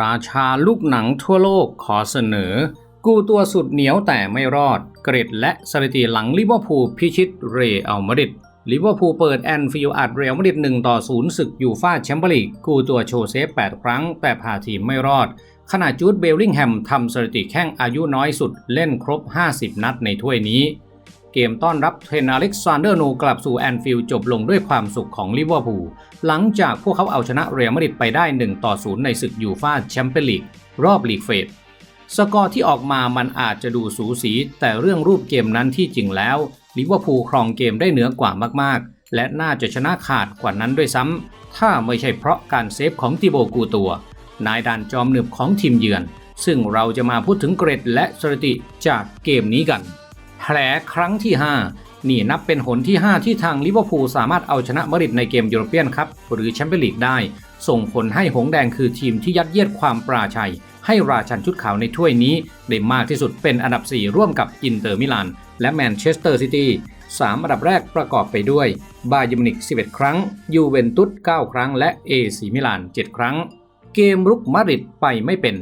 ราชาลูกหนังทั่วโลกขอเสนอ กูตัวสุดเหนียวแต่ไม่รอดเกรดและสถิติหลังลิเวอร์พูลพิชิตเรอัลมาดริดลิเวอร์พูลเปิดแอนฟิลด์อัดเรอัลมาดริด1ต่อ0ศึกยูฟ่าแชมเปี้ยนลีกกูตัวโชว์เซฟ 8 ครั้ง แต่พาทีมไม่รอด ขณะจูดเบลลิงแฮมทำสถิติแข้งอายุน้อยสุดเล่นครบ 50 นัดในถ้วยนี้ เกมต้อนรับเทรนอเล็กซานเดอร์โนกลับสู่แอนฟิลด์จบลงด้วยความสุขของลิเวอร์พูลหลังจากพวกเขาเอาชนะเรอัลมาดริดไปได้ 1 ต่อ 0 ในศึกยูฟ่าแชมเปี้ยนลีกรอบลีกเฟสสกอร์ที่ออกมามันอาจจะดูสูสี แต่เรื่องรูปเกมนั้นที่จริงแล้วลิเวอร์พูลครองเกมได้เหนือกว่ามากๆ และน่าจะชนะขาดกว่านั้นด้วยซ้ำถ้าไม่ใช่เพราะการเซฟของติโบกูตัว นายด่านจอมหนึบของทีมเยือน ซึ่งเราจะมาพูดถึงเกรดและสถิติจากเกมนี้กัน แผลครั้งที่ 5 นี่นับเป็นหนที่ 5 ที่ทางลิเวอร์พูลสามารถเอาชนะมาริดในเกมยูโรเปียนครับหรือแชมเปี้ยนลีกได้ ส่งผลให้หงแดงคือทีมที่ยัดเยียดความปราชัย ให้ราชันชุดขาวในถ้วยนี้ ได้มากที่สุดเป็นอันดับ 4 ร่วมกับอินเตอร์มิลานและแมนเชสเตอร์ซิตี้สามอันดับแรกประกอบไปด้วย บาเยมินิก 11 ครั้ง ยูเวนตุส 9 ครั้ง และเอซีมิลาน 7 ครั้ง เกมรุกมาริดไปไม่เป็น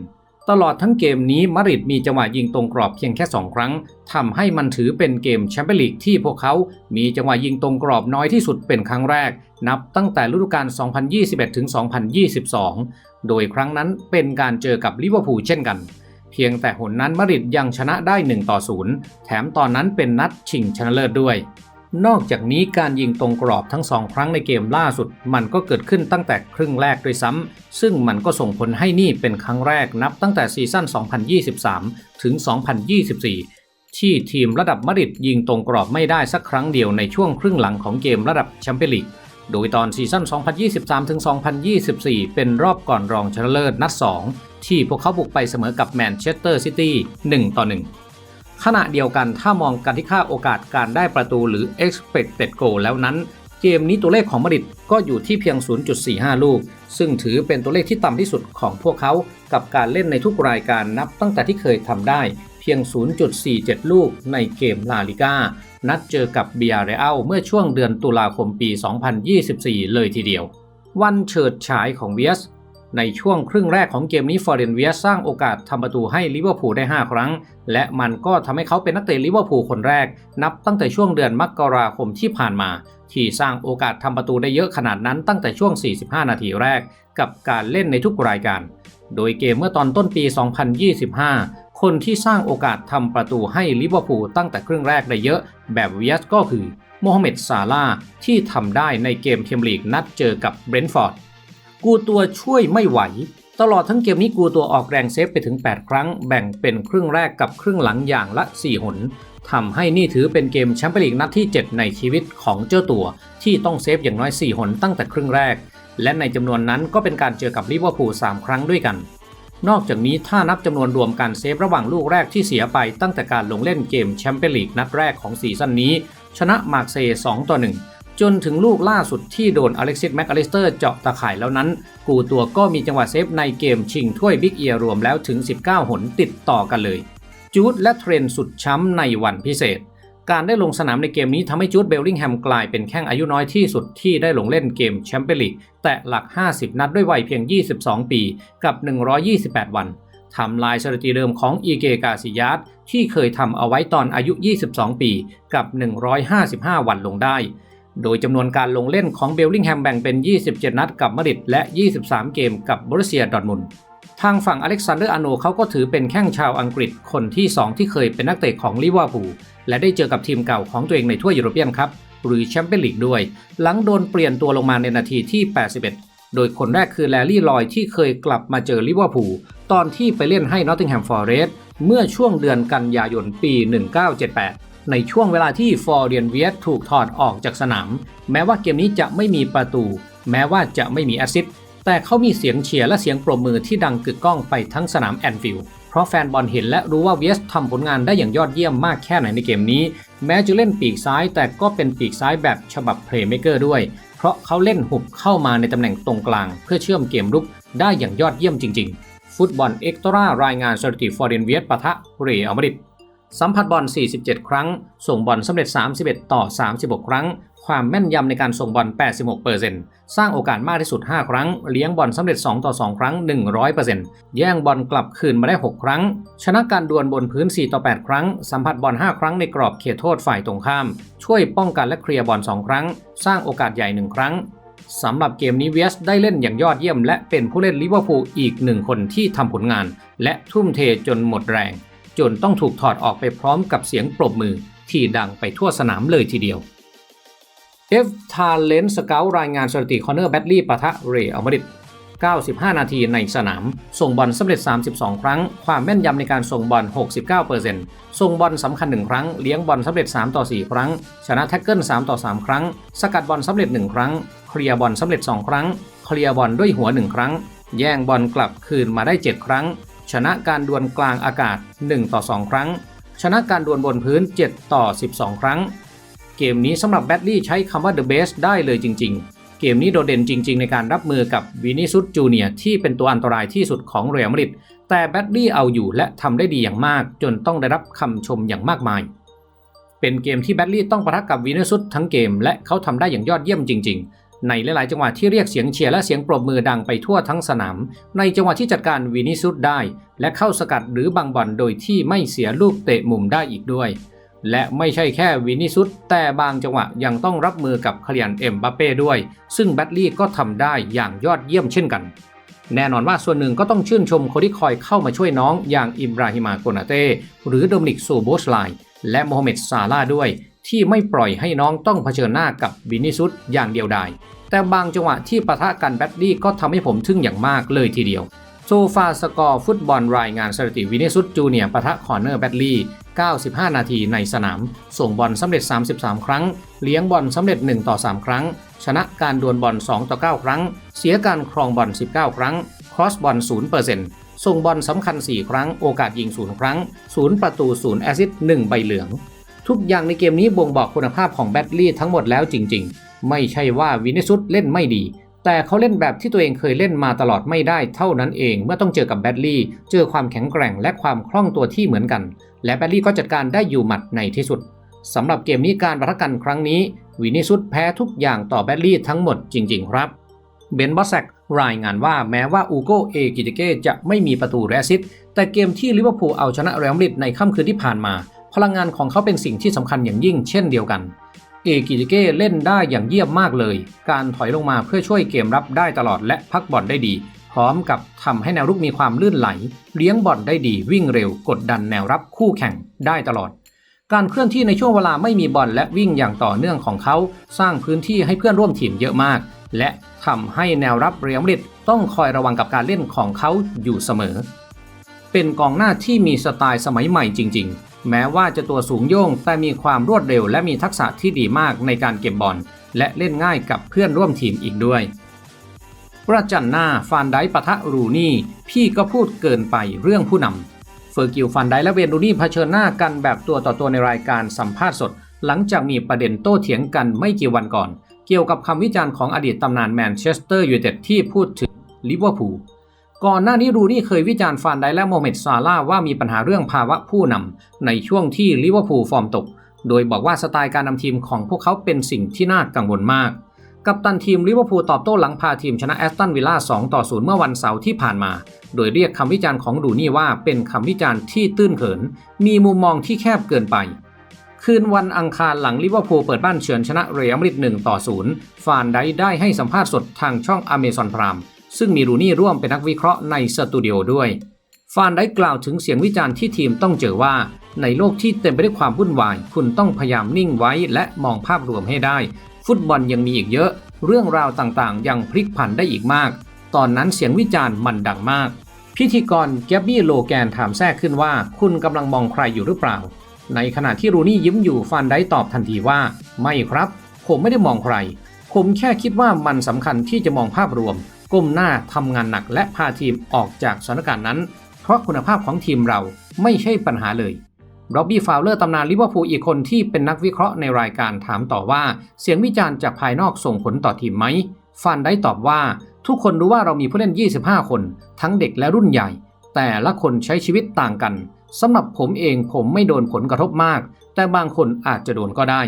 ตลอดทั้งเกมนี้มาริดมีจังหวะยิงตรงกรอบเพียงแค่ 2 ครั้งทำให้มันถือเป็นเกมแชมเปี้ยนลีกที่พวกเขา มีจังหวะยิงตรงกรอบน้อยที่สุดเป็นครั้งแรก นับตั้งแต่ฤดูกาล 2021 ถึง 2022 โดยครั้งนั้นเป็นการเจอกับลิเวอร์พูลเช่นกัน เพียงแต่หนนั้นมาริดยังชนะได้1ต่อ0แถมตอนนั้นเป็นนัดชิงชนะเลิศด้วย นอกจากนี้การยิงตรงกรอบทั้งสองครั้งในเกมล่าสุด มันก็เกิดขึ้นตั้งแต่ครึ่งแรกด้วยซ้ำ ซึ่งมันก็ส่งผลให้นี่เป็นครั้งแรกนับตั้งแต่ซีซั่น 2023 ถึง 2024 ที่ทีมระดับมาดริดยิงตรงกรอบไม่ได้สักครั้งเดียวในช่วงครึ่งหลังของเกมระดับแชมเปี้ยนลีก โดยตอนซีซั่น 2023 ถึง 2024 เป็นรอบก่อนรองชนะเลิศนัด 2 ที่พวกเขาบุกไปเสมอกับแมนเชสเตอร์ซิตี้ 1 ต่อ 1 ขณะเดียวกันถ้ามองกันที่ค่าโอกาสการได้ประตูหรือ expected goal แล้วนั้น เกมนี้ตัวเลขของมาดริดก็อยู่ที่เพียง 0.45 ลูก ซึ่งถือเป็นตัวเลขที่ต่ำที่สุดของพวกเขา กับการเล่นในทุกรายการนับตั้งแต่ที่เคยทำได้เพียง 0.47 ลูกในเกมลาลิก้า นัดเจอกับเบียร์เรอัลเมื่อช่วงเดือนตุลาคมปี 2024 เลยทีเดียว วันเฉิดฉายของเวียส ในช่วงครึ่งแรกของเกมนี้ฟอร์เรนเวียสร้างโอกาสทำประตูให้ลิเวอร์พูลได้ 5 ครั้ง และมันก็ทำให้เขาเป็นนักเตะลิเวอร์พูลคนแรก นับตั้งแต่ช่วงเดือนมกราคมที่ผ่านมา ที่สร้างโอกาสทำประตูได้เยอะขนาดนั้นตั้งแต่ช่วง 45 นาทีแรก กับการเล่นในทุกรายการ โดยเกมเมื่อตอนต้นปี 2025 คนที่สร้างโอกาสทำประตูให้ลิเวอร์พูลตั้งแต่ครึ่งแรกได้เยอะ แบบเวียสก็คือโมฮัมเหม็ดซาลาห์ที่ทำได้ในเกมเทมลีกนัดเจอกับเบรนท์ฟอร์ด กูตัวช่วยไม่ไหว ตลอดทั้งเกมนี้กูตัวออกแรงเซฟไปถึง 8 ครั้ง แบ่งเป็นครึ่งแรกกับครึ่งหลังอย่างละ 4 หนทำให้นี่ถือเป็นเกมแชมเปี้ยนลีกนัดที่ 7 ในชีวิตของเจ้าตัว ที่ต้องเซฟอย่างน้อย 4 หนตั้งแต่ครึ่งแรก และในจำนวนนั้นก็เป็นการเจอกับลิเวอร์พูล3ครั้งด้วยกัน นอกจากนี้ถ้านับจำนวนรวมการเซฟระหว่างลูกแรกที่เสียไปตั้งแต่การลงเล่นเกมแชมเปี้ยนลีกนัดแรกของซีซั่นนี้ ชนะมาร์เซย์2ต่อ1 จนถึงลูกล่าสุดที่โดนอเล็กซิสแม็กอลิสเตอร์เจาะตะข่ายแล้วนั้น กูตัวก็มีจังหวะเซฟในเกมชิงถ้วยบิ๊กเอียรวมแล้วถึง 19 หนติดต่อกันเลย จูดและเทรนสุดช้ำในวันพิเศษ การได้ลงสนามในเกมนี้ทำให้จูดเบลลิงแฮมกลายเป็นแข้งอายุน้อยที่สุดที่ได้ลงเล่นเกมแชมเปี้ยนลีกแต่หลัก 50 นัดด้วยวัยเพียง 22 ปีกับ 128 วันทำลายสถิติเดิมของอีเกกาซิยัสที่เคยทำเอาไว้ตอนอายุ 22 ปีกับ 155 วันลงได้ โดยจำนวนการลงเล่นของเบลลิงแฮมแบ่งเป็น 27 นัดกับมาดริดและ 23 เกมกับบรุเซียดอร์ทมุนทางฝั่งอเล็กซานเดอร์อาโนเขาก็ถือเป็นแข้งชาวอังกฤษคนที่ 2 ที่เคยเป็นนักเตะของลิเวอร์พูลและได้เจอกับทีมเก่าของตัวเองในถ้วยยูโรเปียนครับหรือแชมเปี้ยนลีกด้วย หลังโดนเปลี่ยนตัวลงมาในนาทีที่ 81 โดยคนแรกคือแลลี่ลอยที่เคยกลับมาเจอลิเวอร์พูลตอนที่ไปเล่นให้นอตติงแฮมฟอร์เรสต์เมื่อช่วงเดือนกันยายนปี 1978 ในช่วงเวลาที่ฟอร์เรียนเวียสถูกถอดออกจากสนาม แม้ว่าเกมนี้จะไม่มีประตู แม้ว่าจะไม่มีแอสซิสต์แต่เขามีเสียงเชียร์และเสียงปรบมือที่ดังกึกก้องไปทั้งสนามแอนฟิลด์เพราะแฟนบอลเห็นและรู้ว่าเวียสทำผลงานได้อย่างยอดเยี่ยมมากแค่ไหนในเกมนี้ แม้จะเล่นปีกซ้ายแต่ก็เป็นปีกซ้ายแบบฉบับเพลย์เมเกอร์ด้วย เพราะเขาเล่นหุบเข้ามาในตำแหน่งตรงกลาง เพื่อเชื่อมเกมรุกได้อย่างยอดเยี่ยมจริง ๆ ฟุตบอลเอ็กตร้ารายงานสถิติฟอร์เรนเวียสปะทะเรอัลมาดริด สัมผัสบอล 47 ครั้ง ส่งบอลสำเร็จ 31 ต่อ 36 ครั้ง ความแม่นยำในการส่งบอล 86%สร้างโอกาสมากที่สุด 5 ครั้ง เลี้ยงบอลสำเร็จ 2 ต่อ 2 ครั้ง 100%แย่งบอลกลับคืนมาได้ 6 ครั้ง ชนะการดวลบนพื้น 4 ต่อ 8 ครั้ง สัมผัสบอล 5 ครั้งในกรอบเขตโทษฝ่ายตรงข้าม ช่วยป้องกันและเคลียร์บอล 2 ครั้ง สร้างโอกาสใหญ่ 1 ครั้งสำหรับเกมนี้เวียสได้เล่นอย่างยอดเยี่ยม และเป็นผู้เล่นลิเวอร์พูลอีกหนึ่งคนที่ทำผลงาน และทุ่มเทจนหมดแรง จนต้องถูกถอดออกไปพร้อมกับเสียงปรบมือที่ดังไปทั่วสนามเลยทีเดียว F Talent Scout รายงานสถิติคอนเนอร์แบดลี่ปะทะเรอัลมาดริด95 นาทีในสนาม ส่งบอลสำเร็จ 32 ครั้ง ความแม่นยำในการส่งบอล 69%ส่งบอลสำคัญ 1 ครั้ง เลี้ยงบอลสำเร็จ 3 ต่อ 4 ครั้ง ชนะแท็กเกิล 3 ต่อ 3 ครั้ง สกัดบอลสำเร็จ 1 ครั้ง เคลียร์บอลสำเร็จ 2 ครั้ง เคลียร์บอลด้วยหัว 1 ครั้ง แย่งบอลกลับคืนมาได้ 7 ครั้ง ชนะการดวลกลางอากาศ 1 ต่อ 2 ครั้ง ชนะการดวลบนพื้น 7 ต่อ 12 ครั้ง เกมนี้สำหรับแบดลี่ใช้คำว่า the best ได้เลยจริง ๆ เกมนี้โดดเด่นจริง ๆ ในการรับมือกับวินิซุสจูเนียที่เป็นตัวอันตรายที่สุดของเรอัลมาดริดแต่แบดลี่เอาอยู่และทำได้ดีอย่างมาก จนต้องได้รับคำชมอย่างมากมาย เป็นเกมที่แบดลี่ต้องประทะกับวินิซุสทั้งเกม และเขาทำได้อย่างยอดเยี่ยมจริง ๆ ในหลาย ๆ จังหวะที่เรียกเสียงเชียร์และเสียงปรบมือดังไปทั่วทั้งสนาม ในจังหวะที่จัดการวินิซุสได้ และเข้าสกัดหรือบังบอลโดยที่ไม่เสียลูกเตะมุมได้อีกด้วย และไม่ใช่แค่วินิซุสแต่บางจังหวะยังต้องรับมือกับเคาริยันเอ็มบัปเป้ด้วย ซึ่งแบดลี่ก็ทำได้อย่างยอดเยี่ยมเช่นกันแน่นอนว่าส่วนหนึ่งก็ต้องชื่นชมคนที่คอยเข้ามาช่วยน้องอย่างอิบราฮิมาโกนาเต้หรือโดมินิกโซโบสไลและโมฮัมเหม็ดซาลาด้วย ที่ไม่ปล่อยให้น้องต้องเผชิญหน้ากับวินิซุสอย่างเดียวดาย แต่บางจังหวะที่ปะทะกันแบดลี่ก็ทำให้ผมทึ่งอย่างมากเลยทีเดียวโซฟาสกอร์ฟุตบอลรายงานสถิติวินิซุสจูเนียปะทะคอร์เนอร์แบดลี่ 95 นาทีในสนาม ส่งบอลสำเร็จ 33 ครั้ง เลี้ยงบอลสำเร็จ 1 ต่อ 3 ครั้ง ชนะการดวลบอล 2 ต่อ 9 ครั้ง เสียการครองบอล 19 ครั้ง ครอสบอล 0%ส่งบอลสำคัญ 4 ครั้ง โอกาสยิง 0 ครั้ง 0 ประตู 0 แอซิสต์1ใบเหลือง ทุกอย่างในเกมนี้บ่งบอกคุณภาพของแบดลี่ทั้งหมดแล้วจริง ๆ ไม่ใช่ว่าวินิซุสเล่นไม่ดี แต่เขาเล่นแบบที่ตัวเองเคยเล่นมาตลอดไม่ได้เท่านั้นเอง เมื่อต้องเจอกับแบดลี่ เจอความแข็งแกร่งและความคล่องตัวที่เหมือนกัน และแบดลี่ก็จัดการได้อยู่หมัดในที่สุดสำหรับเกมนี้การประทะกันครั้งนี้ วินิซุสแพ้ทุกอย่างต่อแบดลี่ทั้งหมดจริง ๆ ครับเบนบอสแซกรายงานว่าแม้ว่าอูโกเอกิติเก้จะไม่มีประตูแรซิตแต่เกมที่ลิเวอร์พูลเอาชนะเรอัลมาดริดในค่ำคืนที่ผ่านมา พลังงานของเขาเป็นสิ่งที่สำคัญอย่างยิ่งเช่นเดียวกัน เอกิติเก้เล่นได้อย่างเยี่ยมมากเลย การถอยลงมาเพื่อช่วยเกมรับได้ตลอดและพักบอลได้ดี พร้อมกับทำให้แนวรุกมีความลื่นไหล เลี้ยงบอลได้ดีวิ่งเร็ว กดดันแนวรับคู่แข่งได้ตลอด การเคลื่อนที่ในช่วงเวลาไม่มีบอลและวิ่งอย่างต่อเนื่องของเขา สร้างพื้นที่ให้เพื่อนร่วมทีมเยอะมาก และทำให้แนวรับเรียมริดต้องคอยระวังกับการเล่นของเขาอยู่เสมอ เป็นกองหน้าที่มีสไตล์สมัยใหม่จริง ๆ แม้ว่าจะตัวสูงโย่งแต่มีความรวดเร็วและมีทักษะที่ดีมากในการเก็บบอล และเล่นง่ายกับเพื่อนร่วมทีมอีกด้วย ประจันหน้าฟานไดปะทะรูนี่ พี่ก็พูดเกินไปเรื่องผู้นำเฟอร์กิลฟันไดและเวนรูนี่เผชิญหน้ากันแบบตัวต่อตัวในรายการสัมภาษณ์สด หลังจากมีประเด็นโต้เถียงกันไม่กี่วันก่อน เกี่ยวกับคำวิจารณ์ของอดีตตำนานแมนเชสเตอร์ยูไนเต็ดที่พูดถึงลิเวอร์พูล ก่อนหน้านี้รูนี่เคยวิจารณ์ฟานไดและโมเมดซาลาว่ามีปัญหาเรื่องภาวะผู้นำในช่วงที่ลิเวอร์พูลฟอร์มตก โดยบอกว่าสไตล์การนำทีมของพวกเขาเป็นสิ่งที่น่ากังวลมาก กัปตันทีมลิเวอร์พูลตอบโต้หลังพาทีมชนะแอสตันวิลล่า2ต่อ0เมื่อวันเสาร์ที่ผ่านมา โดยเรียกคำวิจารณ์ของรูนี่ว่าเป็นคำวิจารณ์ที่ตื้นเขิน มีมุมมองที่แคบเกินไปคืนวันอังคารหลังลิเวอร์พูลเปิดบ้านเฉือนชนะเรอัลมาดริด1ต่อ0ฟานไดได้ให้สัมภาษณ์สดทางช่องอเมซอนพราม ซึ่งมีรูนี่ร่วมเป็นนักวิเคราะห์ในสตูดิโอด้วย ฟานได้กล่าวถึงเสียงวิจารณ์ที่ทีมต้องเจอว่า ในโลกที่เต็มไปด้วยความวุ่นวาย คุณต้องพยายามนิ่งไว้และมองภาพรวมให้ได้ ฟุตบอลยังมีอีกเยอะ เรื่องราวต่างๆ ยังพลิกผันได้อีกมาก ตอนนั้นเสียงวิจารณ์มันดังมาก พิธีกรแกบบี้โลแกนถามแทรกขึ้นว่า คุณกำลังมองใครอยู่หรือเปล่า ในขณะที่รูนี่ยิ้มอยู่ฟานได้ตอบทันทีว่า ไม่ครับ ผมไม่ได้มองใครผมแค่คิดว่ามันสำคัญที่จะมองภาพรวม ก้มหน้าทำงานหนักและพาทีมออกจากสถานการณ์นั้น เพราะคุณภาพของทีมเราไม่ใช่ปัญหาเลยร็อบบี้ฟาวเลอร์ตำนานลิเวอร์พูลอีกคนที่เป็นนักวิเคราะห์ในรายการถามต่อว่า เสียงวิจารณ์จากภายนอกส่งผลต่อทีมไหมฟันได้ตอบว่า ทุกคนรู้ว่าเรามีผู้เล่น 25 คน ทั้งเด็กและรุ่นใหญ่ แต่ละคนใช้ชีวิตต่างกันสำหรับผมเองผมไม่โดนผลกระทบมาก แต่บางคนอาจจะโดนก็ได้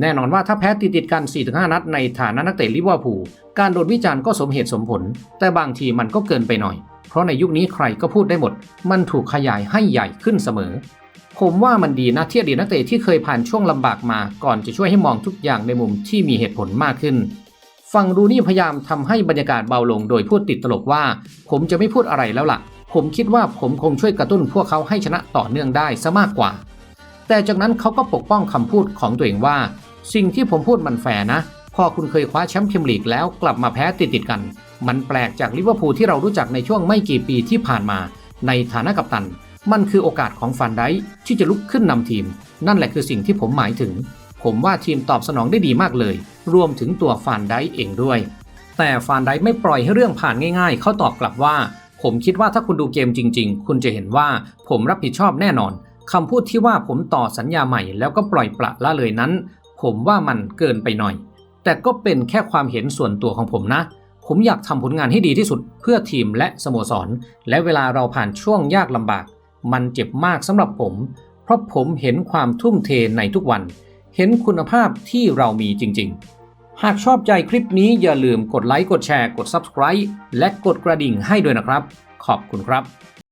แน่นอนว่าถ้าแพ้ติดติดกัน 4-5 นัดในฐานะนักเตะลิเวอร์พูลการโดนวิจารณ์ก็สมเหตุสมผล แต่บางทีมันก็เกินไปหน่อย เพราะในยุคนี้ใครก็พูดได้หมด มันถูกขยายให้ใหญ่ขึ้นเสมอ ผมว่ามันดีนะที่อดีตนักเตะที่เคยผ่านช่วงลำบากมาก่อนจะช่วยให้มองทุกอย่างในมุมที่มีเหตุผลมากขึ้นฟังรูนี่พยายามทำให้บรรยากาศเบาลงโดยพูดติดตลกว่า ผมจะไม่พูดอะไรแล้วล่ะ ผมคิดว่าผมคงช่วยกระตุ้นพวกเขาให้ชนะต่อเนื่องได้ซะมากกว่า แต่จากนั้นเขาก็ปกป้องคำพูดของตัวเองว่า สิ่งที่ผมพูดมันแฟร์นะ พอคุณเคยคว้าแชมป์พรีเมียร์ลีกแล้วกลับมาแพ้ติดติดๆกัน มันแปลกจากลิเวอร์พูลที่เรารู้จักในช่วงไม่กี่ปีที่ผ่านมา ในฐานะกัปตัน มันคือโอกาสของฟันไดที่จะลุกขึ้นนำทีม นั่นแหละคือสิ่งที่ผมหมายถึง ผมว่าทีมตอบสนองได้ดีมากเลย รวมถึงตัวฟานไดเองด้วย แต่ฟานไดไม่ปล่อยให้เรื่องผ่านง่าย ๆเขาตอบกลับว่า ผมคิดว่าถ้าคุณดูเกมจริง ๆ คุณจะเห็นว่าผมรับผิดชอบแน่นอน คำพูดที่ว่าผมต่อสัญญาใหม่แล้วก็ปล่อยปละละเลยนั้น ผมว่ามันเกินไปหน่อย แต่ก็เป็นแค่ความเห็นส่วนตัวของผมนะ ผมอยากทำผลงานให้ดีที่สุดเพื่อทีมและสโมสร และเวลาเราผ่านช่วงยากลำบาก มันเจ็บมากสำหรับผม เพราะผมเห็นความทุ่มเทในทุกวัน เห็นคุณภาพที่เรามีจริง ๆ หากชอบใจคลิปนี้อย่าลืมกดไลค์กดแชร์กด Subscribe และกดกระดิ่งให้ด้วยนะครับ ขอบคุณครับ